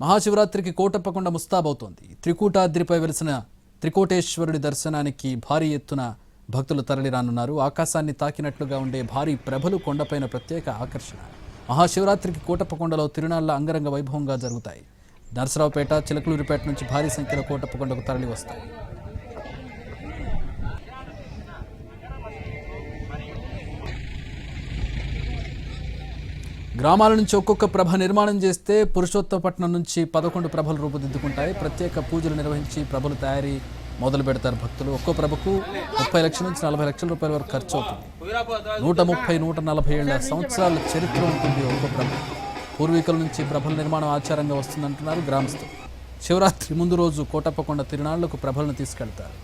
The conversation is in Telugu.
మహాశివరాత్రికి కోటప్పకొండ ముస్తాబవుతోంది. త్రికూటాద్రిపై వెలిసిన త్రికోటేశ్వరుడి దర్శనానికి భారీ ఎత్తున భక్తులు తరలిరానున్నారు ఆకాశాన్ని తాకినట్లుగా ఉండే భారీ ప్రభలు కొండపైన ప్రత్యేక ఆకర్షణ. మహాశివరాత్రికి కోటప్పకొండలో తిరునాళ్ళ అంగరంగ వైభవంగా జరుగుతాయి. నరసరావుపేట చిలకలూరిపేట నుంచి భారీ సంఖ్యలో కోటప్పకొండకు తరలి వస్తాయి గ్రామాల నుంచి ఒక్కొక్క ప్రభ నిర్మాణం చేస్తే పురుషోత్తపట్నం నుంచి పదకొండు ప్రభలు రూపుదిద్దుకుంటాయి. ప్రత్యేక పూజలు నిర్వహించి ప్రభలు తయారీ మొదలు పెడతారు భక్తులు. ఒక్కో ప్రభకు ముప్పై లక్షల నుంచి నలభై లక్షల రూపాయల వరకు ఖర్చు అవుతుంది. నూట ముప్పై నూట నలభై ఏళ్ళ సంవత్సరాల చరిత్ర ఉంటుంది ఒక్కో ప్రభ. పూర్వీకుల నుంచి ప్రభల నిర్మాణం ఆచారంగా వస్తుందంటున్నారు గ్రామస్తులు. శివరాత్రి ముందు రోజు కోటప్పకొండ తిరునాళ్ళకు ప్రభలను తీసుకెళ్తారు.